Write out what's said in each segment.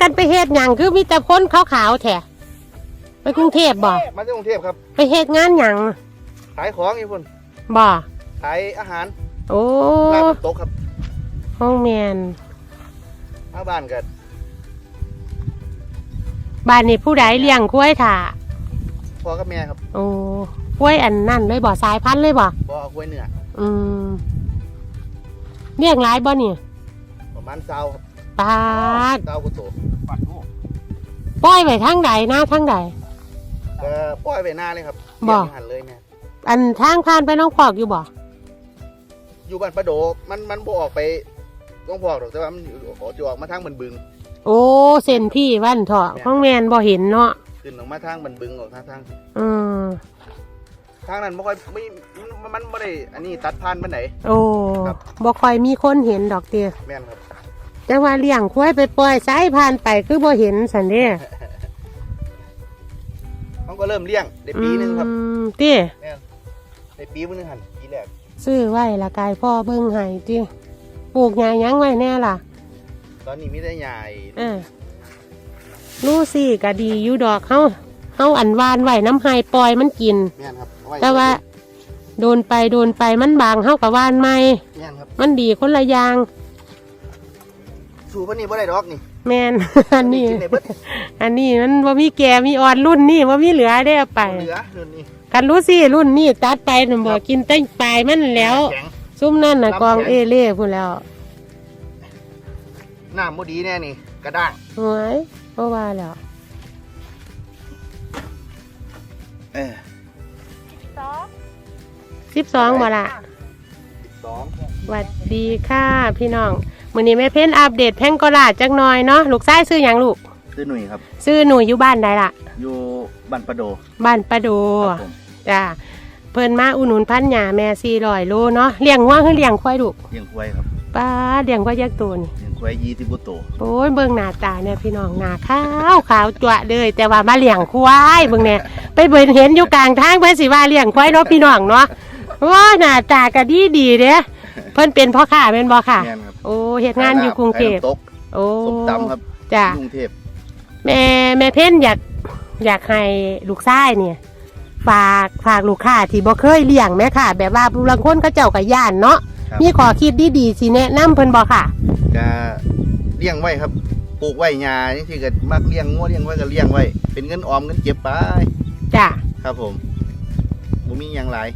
กันไปเฮ็ดหยังคือมีแต่คนขาวๆแท้ไปกรุงเทพบ่มาจากกรุงเทพครับ ไปเฮ็ดงานหยังขายของอีกคนบ่ขายอาหาร โอ้ลาบนโต๊ะครับห้องแมนมาบ้านกันบ้านนี้ผู้ใดเลี้ยงกล้วยถ่าพ่อกับแม่ครับ โอ้กล้วยอันนั่นเลยบ่สายพันธุ์เลยบ่บ่เอากล้วยเนื้ออืมเลี้ยงหลายบ่นี่ประมาณเซาครับ ปาดเซากุโตปัดโอ้ปล่อยไว้ทางใดนะทางใดก็ปล่อยไปหน้าเลยครับบ่ เลี้ยงหันเลยแม่อันทางผ่านไปน้องพอกอยู่บ่อยู่บ้านประโดมันมันบ่ออกไปต้องพอกหรอกแต่ว่ามันจะออกมาทางบันบึง โอ้เส้นพี่วันเถาะห้องแมนบ่เห็นเนาะขึ้นออกมาทางบันบึงออกทางทางอืมทางนั้นบ่ค่อยไม่มันมันบ่ได้อันนี้ตัดผ่านปานไหน โอ้ครับ บ่ค่อยมีคนเห็นดอกเตียแม่นครับ แต่ว่าเลี้ยงควายไปปล่อยสายผ่านไปคือบ่เห็นสันเด้เขาก็เริ่มเลี้ยงได้ปีหนึงครับอืมเตี้ยได้ปีนึงหันปีแรกซื้อไว้ละกายพ่อเบิ่งให้เตี้ยปลูกหญ้าหยังไว้แน่ล่ะตอนนี้มีแต่ใหญ่เอ่าลูซี่ก็ดีอยู่ดอกเฮาเฮาอันวานไว้น้ำไห้ปล่อยมันกิน แม่นครับเอไแต่ว่า โดนไปโดนไปมันบางเฮากับวานใหม่ แม่นครับมันดีคนละอย่าง สู่เพิ่นนี่บ่ได้ดอกนี่ แมน อันนี้กิได้เบิด อันนี้มันว่ามีแก่มีอ่อนรุ่นนี่ว่ามีเหลือได้เอาไปบ่เหลือรุ่นนี้กันรู้สิรุ่นนี่ตัดไปหนูบอกกินตั้งปลายมันแล้ว ข็ง ซุ้มนั่นน่ะลำกองแข็งเอเล่พูดแล้วน้ำบ่ดีแน่นี่ กระด้างหวยเพราะว่าแล้วเออสิบสองบ่ละสองสวัสดีค่ะพี่น้อง มื้อนี้แม่เพ้นอัปเดตแพงกอลาดจักหน่อยเนาะลูกชายซื้อหยังลูกซื้อหนุ่ยครับซื้อหนูอยู่บ้านใดล่ะ อยู่บ้านประโดบ้านประโดครับผมจ้าเพิ่นมาอุดหนุนพันหยาแม่สี่ร้อยโลเนาะเลี้ยงวัวคือเลี้ยงควายลูกเลี้ยงควายครับป้าเลี้ยงควายยักษ์ตัวนี่ เลี้ยงควายยี่สิบกว่าตัวโอ้ยเบิ่งหน้าตาเนี่ยพี่น้องหน้าขาวขาวจั่วเลย แต่ว่ามาเลี้ยงควายเบิ่งเนี่ยไปเบิ่งเห็นอยู่กลางทางเพิ่นสิว่าเลี้ยงควายเนาะพี่น้องเนาะว่าหน้าตาก็ดีดีเด้เพิ่นเป็นพ่อค้าแม่นบ่ค่ะ แม่นครับ โอ้เฮ็ดงานอยู่กรุงเทพขายน้ำตกโอ้ส้มตำครับจ้ะกรุงเทพแม่แม่เพ่นอยากอยากให้ลูกชายเนี่ย ฝากฝากลูกค้าที่บ่เคยเลี้ยงแม่ค่ะ แบบว่าผู้ลังคนเขาเจ้าก็ย่านเนาะครับมีขอคิดดีๆสิแนะนำเพิ่นบ่ค่ะ จะเลี้ยงไว้ครับปลูกไว้หญ้าจังซี่ก็มักเลี้ยงงัวเลี้ยงไว้ก็เลี้ยงไว้ เป็นเงินออมเงินเก็บไปจ้ะ ครับผมบ่มีหยังหลาย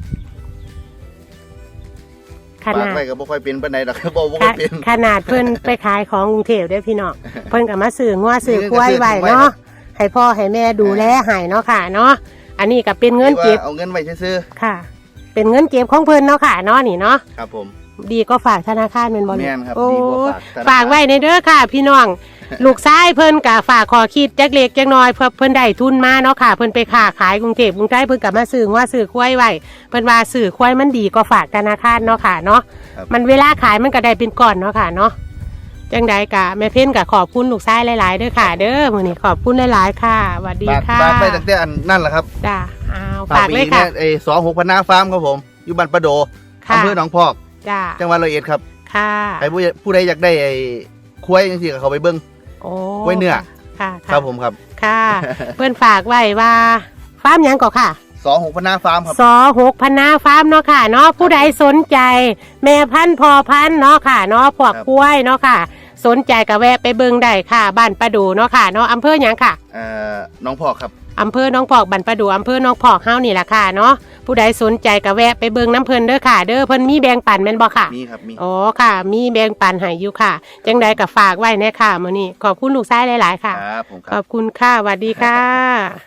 ขฝากนาดไว้ก็บ่ค่อยเป็นปานใดดอกบ่บ่ขค่อยเป็นขนาดเพิ่นไปขายของกรุงเทพเด้อพี่น้องเพิ่นก็มาซื้องัวซื้อนี่คก็วายซื้อไว้ไว้เนาะครับให้พ่อให้แม่ดูแลให้เนาะค่ะเนาะอันนี้ก็เป็นเงินที่ว่าเก็บเอาเงินไว้ซื่อค่ะ เป็นเงินเก็บของเพิ่นเนาะค่ะเนาะนี่เนาะๆครับผม ดีก็ฝากธนาคารเป็นบอลแม่นครับโอ้ดีกว่าฝากธนาคาร ฝากไว้ในเด้อค่ะ พี่น้อง ลูกชายเพิ่นกะฝากขอคิดจักเล็กจักน้อยเพื่อเพิ่นได้ทุนมาเนาะค่ะ เพิ่นไปค้าขายกรุงเทพกรุงไทยเพิ่นกลับมาซื้อว่าซื้อควายไว้เพิ่นว่าซื้อควายมันดีก็ฝากธนาคารเนาะค่ะเนาะ ครับ มันเวลาขายมันก็ได้เป็นก่อนเนาะค่ะเนาะจังใดกะแม่เพ่นกะขอบคุณลูกชายหลายๆเด้อค่ะ เด้อมื้อนี้ขอบคุณหลายๆค่ะสวัสดีฝากค่ะฝากไปตั้งแต่อันนั่นแหละครับจ้าอ้าวฝากไปเลยอีค่ะ นี่ไอ้สองหกพันนาฟาร์มครับผมอยู่บ้านประโดค่ะ อำเภอหนองพอก จ้าจังหวัดร้อยเอ็ดครับค่ะใครผู้ผู้ใดอยากได้ไอ้ควายจังซี่ก็เขาไปเบิ่งโอ้ไว้เนื้อค่ะคค่ะรับผมครับ ค่ะ เพื่อนฝากไว้ว่าฟาร์มหยังก่อค่ะสองหกพันนาฟาร์มครับสอหกพันนาฟาร์มเนาะค่ะเนาะผู้ใดสนใจ แม่พันธุ์พอพันธุ์เนาะค่ะเนาะพวกครับกล้วยเนาะค่ะ สนใจก็แวะไปเบิ่งได้ค่ะ บ้านประดูเนาะค่ะเนาะอำเภอหยังค่ะ เอ่อหน้องพอกครับ อำเภอหน้องพอกบ้านประดูอำเภอหน้องพอกเฮานี่ล่ะค่ะเนาะผู้ใดสนใจก็แวะไปเบิ่งน้ำเพิ่นเด้อค่ะ เด้อเพิ่นมีแบ่งปันแม่นบ่ค่ะ มีครับมี อ๋อค่ะ มีแบ่งปันให้อยู่ค่ะ จังใดก็ฝากไว้แน่ค่ะมื้อนี้ขอบคุณลูกชายหลาย ๆ ค่ะ ครับผมคขรัอบ บคุณค่ะสวัสดีค่ะ